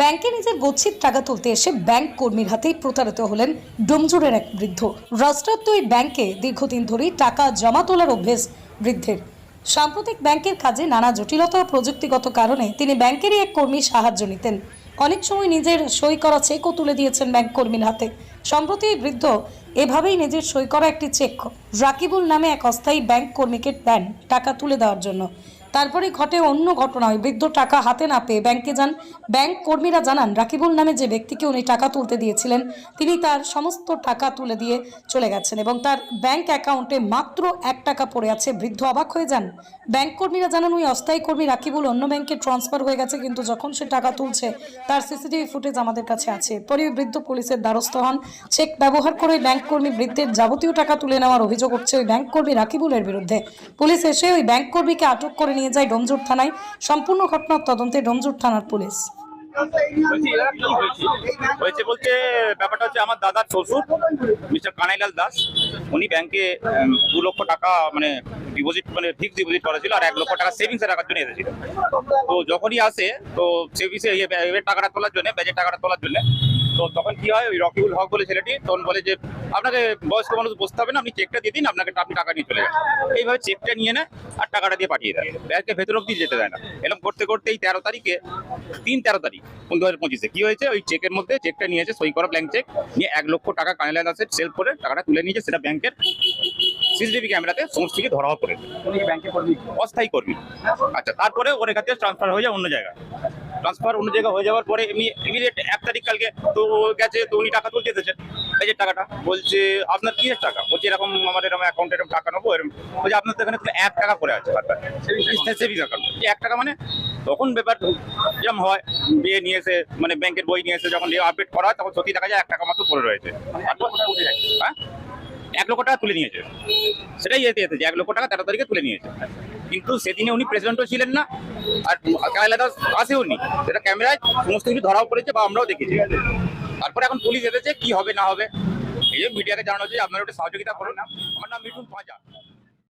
ব্যাংকে নিজের গচ্ছিত টাকা তুলতে এসে ব্যাংক কর্মীর হাতেই প্রতারিত হলেন ডোমজুরের এক বৃদ্ধ। রাষ্ট্রায়ত্ত এই ব্যাংকে দীর্ঘদিন ধরেই টাকা জমা তোলার অভ্যেস বৃদ্ধের। সাম্প্রতিক ব্যাংকের কাজে নানা জটিলতা ও প্রযুক্তিগত কারণে তিনি ব্যাংকেরই এক কর্মীর সাহায্য নিতেন। অনেক সময় নিজের সই করা চেকও তুলে দিয়েছেন ব্যাংক কর্মীর হাতে। সম্প্রতি এই বৃদ্ধ এভাবেই নিজের সই করা একটি চেক রাকিবুল নামে এক অস্থায়ী ব্যাংক কর্মীকে দেন টাকা তুলে দেওয়ার জন্য। তারপরে ঘটে অন্য ঘটনা। ওই বৃদ্ধ টাকা হাতে না পেয়ে ব্যাংকে যান। ব্যাংক কর্মীরা জানান, রাকিবুল নামে যে ব্যক্তিকে উনি টাকা তুলতে দিয়েছিলেন, তিনি তার সমস্ত টাকা তুলে দিয়ে চলে গেছেন এবং তার ব্যাংক অ্যাকাউন্টে মাত্র এক টাকা পড়ে আছে। বৃদ্ধ অবাক হয়ে যান। ব্যাংক কর্মীরা জানান, ওই অস্থায়ী কর্মী রাকিবুল অন্য ব্যাংকে ট্রান্সফার হয়ে গেছে, কিন্তু যখন সে টাকা তুলছে, তার সিসিটিভি ফুটেজ আমাদের কাছে আছে। ওই বৃদ্ধ পুলিশের দ্বারস্থ হন। চেক ব্যবহার করে ব্যাংক কর্মী বৃদ্ধের যাবতীয় টাকা তুলে নেওয়ার অভিযোগ উঠছে ওই ব্যাংক কর্মী রাকিবুলের বিরুদ্ধে। পুলিশ এসে ওই ব্যাংক কর্মীকে আটক করে নিয়ে যায় ডোমজুর থানায়। সম্পূর্ণ ঘটনার তদন্তে ডোমজুর থানার পুলিশ। হয়েছে বলতে, ব্যাপারটা হচ্ছে আমার দাদার শ্বশুর, মিস্টার কানাইলাল দাস। উনি ব্যাংকে দু লক্ষ টাকা মানে ডিপোজিট মানে ফিক্সড ডিপোজিট করা ছিল আর এক লক্ষ টাকা সেভিংসে রাখার জন্য এসেছিল। তো যখনই আসে, তো সেভিংসে টাকাটা তোলার জন্য, ব্যাজের টাকাটা তোলার জন্য, তো তখন কি হয়, ওই রকিবুল হক বলে ছেলেটি তখন বলে যে, আপনাকে বয়স্ক মানুষ বসতে হবে না, আপনি চেকটা দিয়ে দিন, আপনাকে আপনি টাকা নিয়ে চলে যান। এইভাবে চেকটা নিয়ে নেয় আর টাকাটা দিয়ে পাঠিয়ে দেয়। ব্যাংকের ভেতর অব্দি যেতে দেয় না। এরকম করতে করতে এই তেরো তারিখে, তিন তেরো তারিখ দু হাজার পঁচিশে, কি হয়েছে? ওই চেকের মধ্যে চেকটা নিয়েছে সই করা ব্ল্যাঙ্ক চেক নিয়ে এক লক্ষ টাকা কানাইলা দাসের সেল করে টাকাটা তুলে নিয়েছে সেটা ব্যাংকের সিসিটিভি ক্যামেরাতে সমস্ত কিছু ধরাও করেছে উনি অস্থায়ী কর্মী। আচ্ছা তারপরে ওর কাছে ট্রান্সফার হয়ে যায় অন্য জায়গায়। ট্রান্সফার অন্য জায়গায় হয়ে যাওয়ার পরে এমনি ইমিডিয়েট এক তারিখ কালকে তো ও গেছে তো উনি টাকা তুলতে এসেছেন। এই যে টাকাটা বলছে আপনার কি টাকা? বলছে এরকম আমার এরকম অ্যাকাউন্টে এরকম টাকা নেব এরকম। বলছে আপনার তো এখানে এক টাকা করে আছে সেভিংস অ্যাকাউন্ট এক টাকা মানে? তখন ব্যাপার যেরকম হয় বিয়ে নিয়ে এসে মানে ব্যাংকের বই নিয়ে এসে যখন আপডেট করা হয় তখন সত্যি দেখা যায় এক টাকা মাত্র পড়ে রয়েছে। যায় হ্যাঁ? এক লক্ষ টাকা তুলে নিয়েছে। সেটাই এতে এতে যে এক লক্ষ টাকা তেরো তারিখে তুলে নিয়েছে। কিন্তু সেদিনে উনি প্রেসিডেন্টও ছিলেন না, আর কায়লা দাস আসেও নি। সেটা ক্যামেরায় সমস্ত কিছু ধরাও পড়েছে বা আমরাও দেখেছি। তারপরে এখন পুলিশ এসেছে কি হবে না হবে, এই যে মিডিয়াকে জানানো হচ্ছে আপনারা একটু সহযোগিতা করুন আমার নাম মিঠুন পাঁজা।